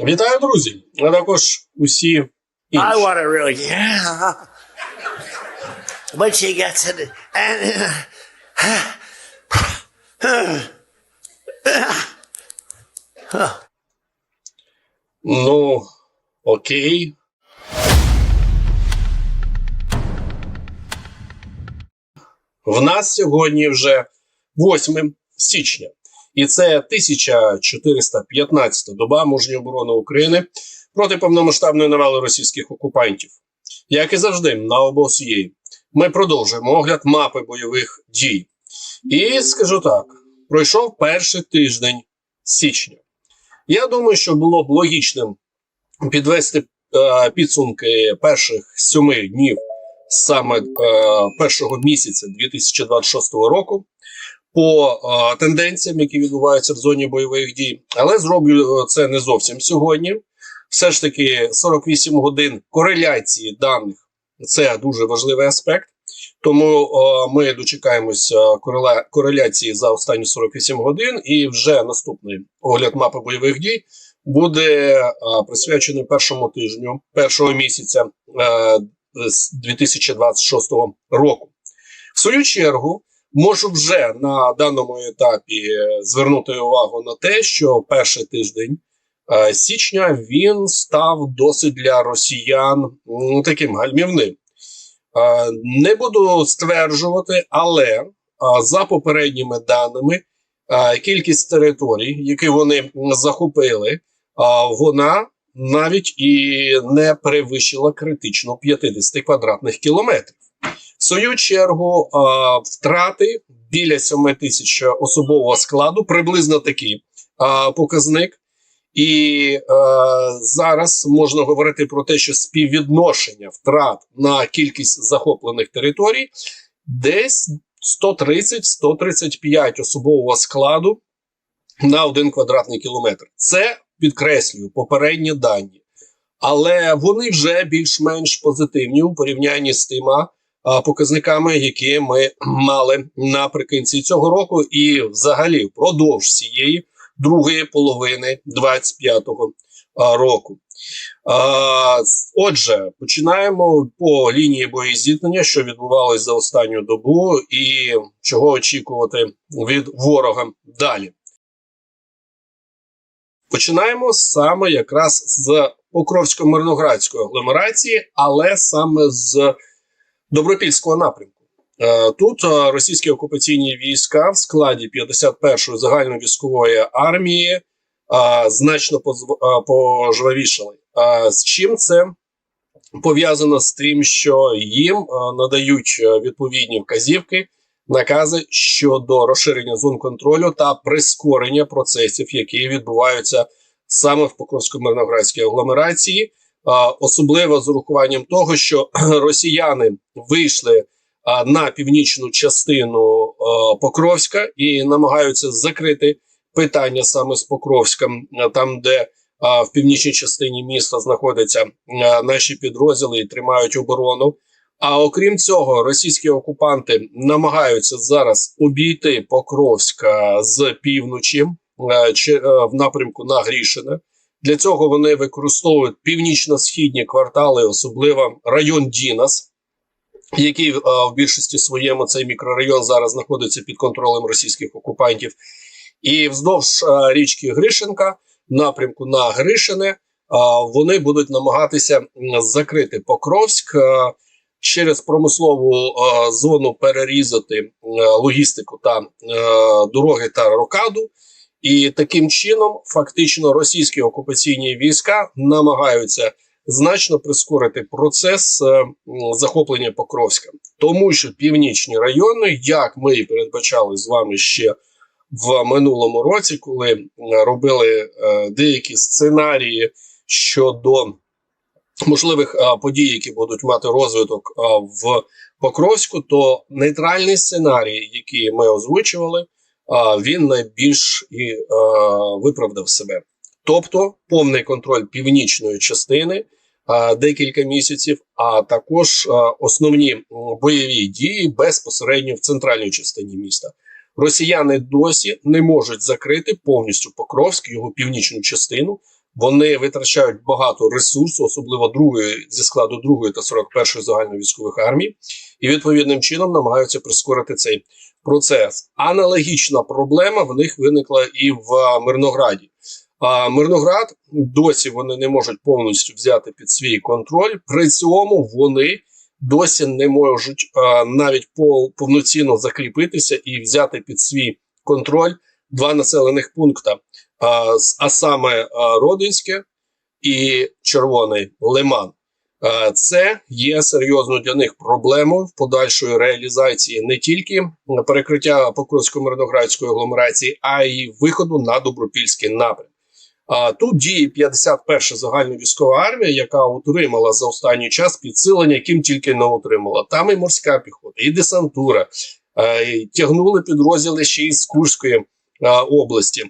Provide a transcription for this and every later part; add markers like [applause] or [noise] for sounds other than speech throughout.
Вітаю, друзі! А також усі інші. I want to really, yeah. When she gets it, and Ну, окей. В нас сьогодні вже 8 січня, і це 1415 доба мужньої оборони України проти повномасштабної навали російських окупантів. Як і завжди, на обосієї, ми продовжуємо огляд мапи бойових дій. І скажу так: пройшов перший тиждень січня. Я думаю, що було б логічним підвести е, підсумки перших сьоми днів саме е, першого місяця 2026 року по е, тенденціям, які відбуваються в зоні бойових дій, але зроблю це не зовсім сьогодні. Все ж таки 48 годин кореляції даних це дуже важливий аспект. Тому о, ми дочекаємося кореле- кореляції за останні 48 годин, і вже наступний огляд мапи бойових дій буде а, присвячений першому тижню першого місяця е, з 2026 року. В свою чергу можу вже на даному етапі е, звернути увагу на те, що перший тиждень е, січня він став досить для росіян м, таким гальмівним. Е, Не буду стверджувати, але е, за попередніми даними, е, кількість територій, які вони захопили, е, вона навіть і не перевищила критично 50 квадратних кілометрів. В свою чергу, е, втрати біля 7 тисяч особового складу, приблизно такий е, показник. І е, зараз можна говорити про те, що співвідношення втрат на кількість захоплених територій десь 130-135 особового складу на один квадратний кілометр. Це підкреслюю попередні дані, але вони вже більш-менш позитивні у порівнянні з тима а, показниками, які ми мали наприкінці цього року, і взагалі впродовж цієї другої половини 25-го року. Отже, починаємо по лінії боєзіткнення, що відбувалось за останню добу, і чого очікувати від ворога далі. Починаємо саме якраз з Покровсько-Мирноградської агломерації, але саме з Добропільського напрямку. Е, Тут е, російські окупаційні війська в складі 51-ї загальновійськової армії е, значно пожвавішали. З чим це пов'язано з тим, що їм надають відповідні вказівки, накази щодо розширення зон контролю та прискорення процесів, які відбуваються саме в Покровсько-Мирноградській агломерації, особливо з урахуванням того, що [clears throat] росіяни вийшли на північну частину Покровська і намагаються закрити питання саме з Покровськом, там, де в північній частині міста знаходяться наші підрозділи і тримають оборону. А окрім цього, російські окупанти намагаються зараз обійти Покровська з півночі е, в напрямку на Грішине. Для цього вони використовують північно-східні квартали, особливо район Дінас, який е, в більшості своєму цей мікрорайон зараз знаходиться під контролем російських окупантів. І вздовж е, річки Гришинка, в напрямку на Гришине, е, вони будуть намагатися закрити Покровськ. Через промислову е, зону перерізати е, логістику та е, дороги та рокаду, і таким чином фактично російські окупаційні війська намагаються значно прискорити процес е, захоплення Покровська, тому що північні райони, як ми і передбачали з вами ще в минулому році, коли робили е, деякі сценарії щодо можливих подій, які будуть мати розвиток в Покровську, то нейтральний сценарій, який ми озвучували, він найбільш і виправдав себе. Тобто повний контроль північної частини декілька місяців, а також основні бойові дії безпосередньо в центральній частині міста. Росіяни досі не можуть закрити повністю Покровськ, його північну частину, Вони витрачають багато ресурсу, особливо другої зі складу другої та 41-ї загальновійськових армій, і відповідним чином намагаються прискорити цей процес. Аналогічна проблема в них виникла і в Мирнограді. А Мирноград досі вони не можуть повністю взяти під свій контроль. При цьому вони досі не можуть а, навіть по повноцінно закріпитися і взяти під свій контроль два населених пункти, а, саме Родинське і Червоний Лиман. Це є серйозною для них проблемою в подальшої реалізації не тільки перекриття Покровсько-Мирноградської агломерації, а й виходу на Добропільський напрям. А тут діє 51-ша загальновійськова армія, яка отримала за останній час підсилення, яким тільки не отримала. Там і морська піхота, і десантура, е, тягнули підрозділи ще із Курської е, області.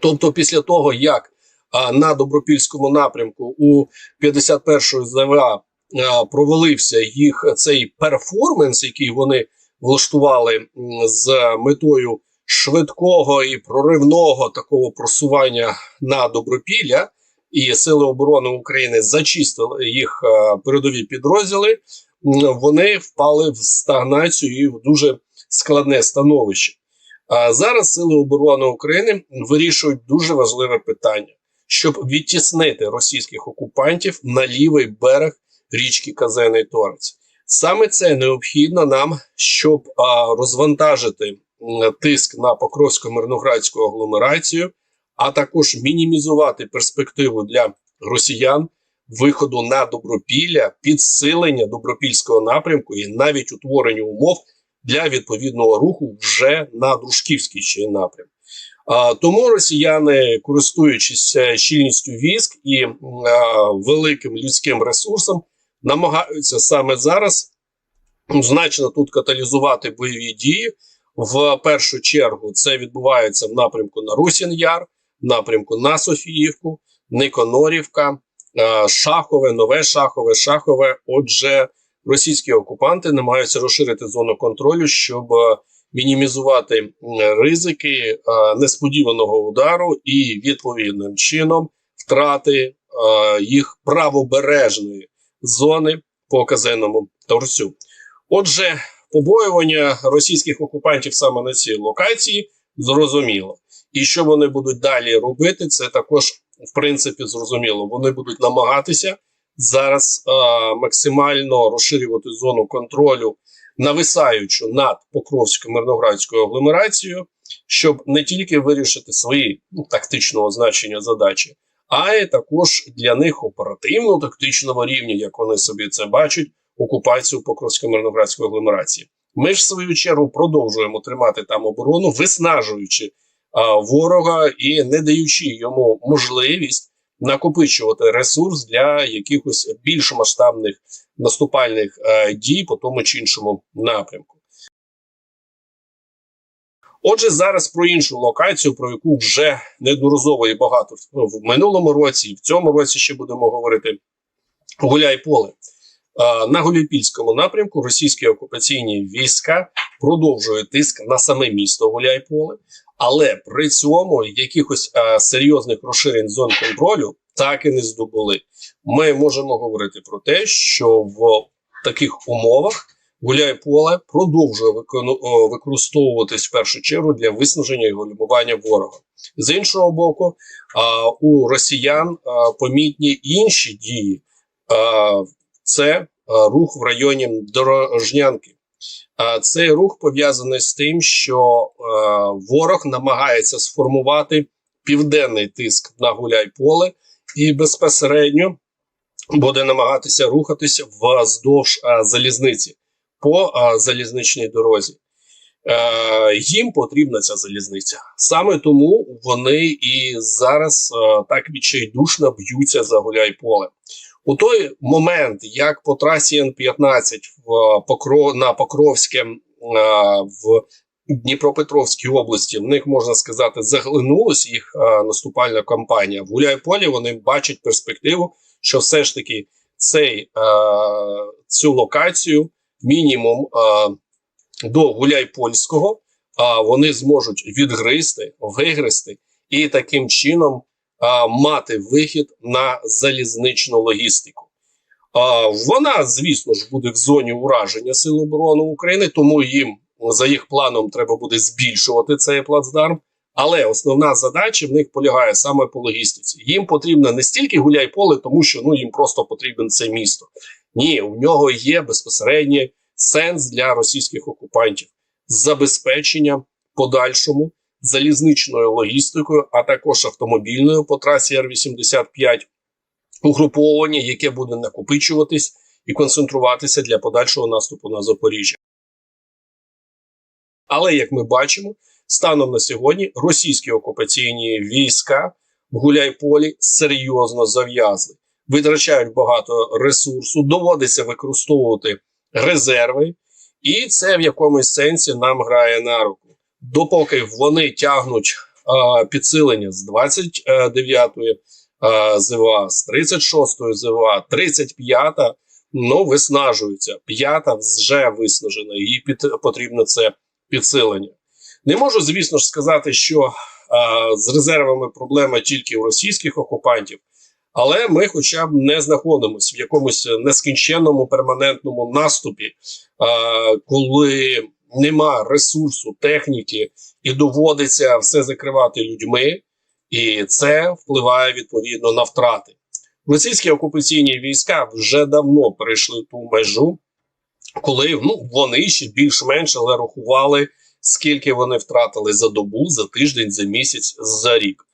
Тобто, після того, як на добропільському напрямку у 51-ї ЗВА провалився їх цей перформанс, який вони влаштували з метою швидкого і проривного такого просування на добропілля, і Сили оборони України зачистили їх передові підрозділи. Вони впали в стагнацію і в дуже складне становище. А зараз Сили оборони України вирішують дуже важливе питання, щоб відтіснити російських окупантів на лівий берег річки Казений Торець. Саме це необхідно нам, щоб а, розвантажити тиск на Покровсько-Мирноградську агломерацію, а також мінімізувати перспективу для росіян виходу на добропілля, підсилення добропільського напрямку і навіть утворення умов для відповідного руху вже на Дружківський ще напрям. А, тому росіяни, користуючись е, щільністю військ і а, великим людським ресурсом, намагаються саме зараз значно тут каталізувати бойові дії. В першу чергу це відбувається в напрямку на Русін-Яр, в напрямку на Софіївку, Никонорівка, е, Шахове, Нове Шахове, Шахове. Отже, російські окупанти намагаються розширити зону контролю, щоб е, мінімізувати ризики е, несподіваного удару і відповідним чином втрати е, їх правобережної зони по казенному торцю. Отже, побоювання російських окупантів саме на цій локації зрозуміло. І що вони будуть далі робити, це також в принципі зрозуміло. Вони будуть намагатися зараз е, максимально розширювати зону контролю, нависаючу над Покровсько-Мирноградською агломерацією, щоб не тільки вирішити свої ну, тактичного значення задачі, а й також для них оперативно-тактичного рівня, як вони собі це бачать, окупацію Покровсько-Мирноградської агломерації. Ми ж в свою чергу продовжуємо тримати там оборону, виснажуючи а, ворога і не даючи йому можливість накопичувати ресурс для якихось більш масштабних наступальних е, дій по тому чи іншому напрямку. Отже, зараз про іншу локацію, про яку вже неодноразово і багато в минулому році, і в цьому році ще будемо говорити. Гуляй-поле. Е, На Гуляйпільському напрямку російські окупаційні війська продовжують тиск на саме місто Гуляйполе, але при цьому якихось е, серйозних розширень зон контролю так і не здобули. Ми можемо говорити про те, що в таких умовах Гуляйполе продовжує використовуватись в першу чергу для виснаження і гальмування ворога. З іншого боку, а, у росіян помітні інші дії. Це е, рух в районі Дорожнянки. А Цей рух пов'язаний з тим, що е, ворог намагається сформувати південний тиск на Гуляйполе і безпосередньо буде намагатися рухатися вздовж е, залізниці по е, залізничній дорозі. Е, їм потрібна ця залізниця. Саме тому вони і зараз е, так відчайдушно б'ються за Гуляйполе. У той момент, як по трасі Н-15 в Покро... на Покровське е, в Дніпропетровській області, в них можна сказати, заглинулась їх е, наступальна кампанія. В Гуляйполі вони бачать перспективу, що все ж таки цей, е, цю локацію мінімум е, до Гуляйпольського, вони зможуть відгризти, вигризти і таким чином мати вихід на залізничну логістику. Вона, звісно ж, буде в зоні ураження Сил оборони України, тому їм за їх планом треба буде збільшувати цей плацдарм. Але основна задача в них полягає саме по логістиці. Їм потрібно не стільки гуляй поле, тому що ну їм просто потрібен це місто. Ні, у нього є безпосередній сенс для російських окупантів забезпечення подальшому залізничною логістикою, а також автомобільною по трасі Р-85 угруповання, яке буде накопичуватись і концентруватися для подальшого наступу на Запоріжжя. Але як ми бачимо, станом на сьогодні російські окупаційні війська в Гуляйполі серйозно зав'язли, витрачають багато ресурсу, доводиться використовувати резерви, і це в якомусь сенсі нам грає на руку. Допоки вони тягнуть а, підсилення з 29-ї а, ЗВА, з 36-ї ЗВА, 35-та, ну виснажуються. П'ята вже виснажена, їй під, потрібно це підсилення. Не можу, звісно ж, сказати, що а, з резервами проблема тільки у російських окупантів, але ми, хоча б, не знаходимося в якомусь нескінченному перманентному наступі, а, коли нема ресурсу, техніки і доводиться все закривати людьми, і це впливає відповідно на втрати. Російські окупаційні війська вже давно перейшли ту межу, коли ну вони ще більш-менш але рахували, скільки вони втратили за добу, за тиждень, за місяць, за рік.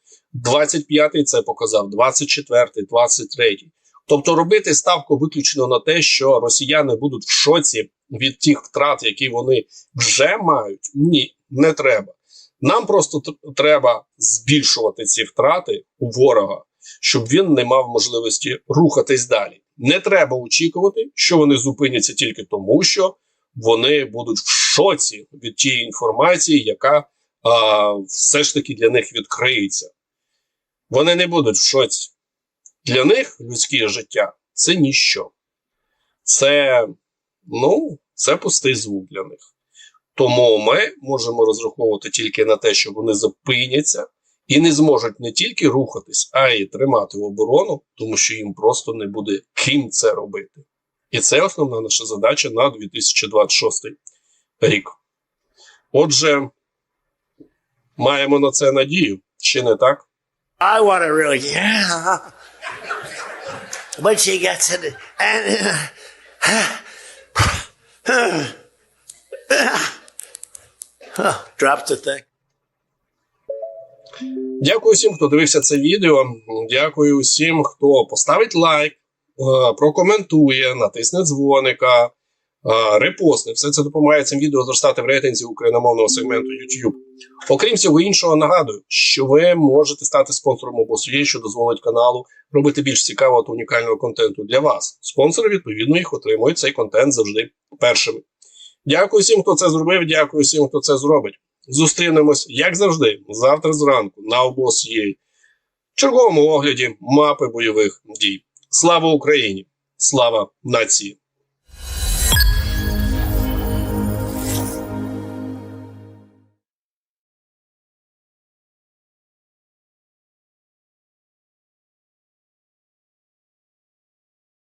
25-й це показав, 24-й, 23-й. Тобто робити ставку виключно на те, що росіяни будуть в шоці від тих втрат, які вони вже мають. Ні, не треба. Нам просто треба збільшувати ці втрати у ворога, щоб він не мав можливості рухатись далі. Не треба очікувати, що вони зупиняться тільки тому, що вони будуть в шоці від тієї інформації, яка а, все ж таки для них відкриється. Вони не будуть в шоці. Для них людське життя це ніщо. Це, ну, це пустий звук для них. Тому ми можемо розраховувати тільки на те, що вони зупиняться і не зможуть не тільки рухатись, а й тримати оборону, тому що їм просто не буде ким це робити. І це основна наша задача на 2026 рік. Отже, маємо на це надію, чи не так? I want to really, yeah. But she gets it, and dropped the thing. Дякую всім, хто дивився це відео. Дякую всім, хто поставить лайк, е, прокоментує, натисне дзвоника, репостне. Все це допомагає цим відео зростати в рейтинзі україномовного сегменту YouTube. Окрім всього іншого, нагадую, що ви можете стати спонсором обосує, що дозволить каналу робити більш цікавого та унікального контенту для вас. Спонсори, відповідно, їх отримують цей контент завжди першими. Дякую всім, хто це зробив. Дякую всім, хто це зробить. Зустрінемось, як завжди, завтра зранку на обос'є. черговому огляді мапи бойових дій. Слава Україні! Слава нації!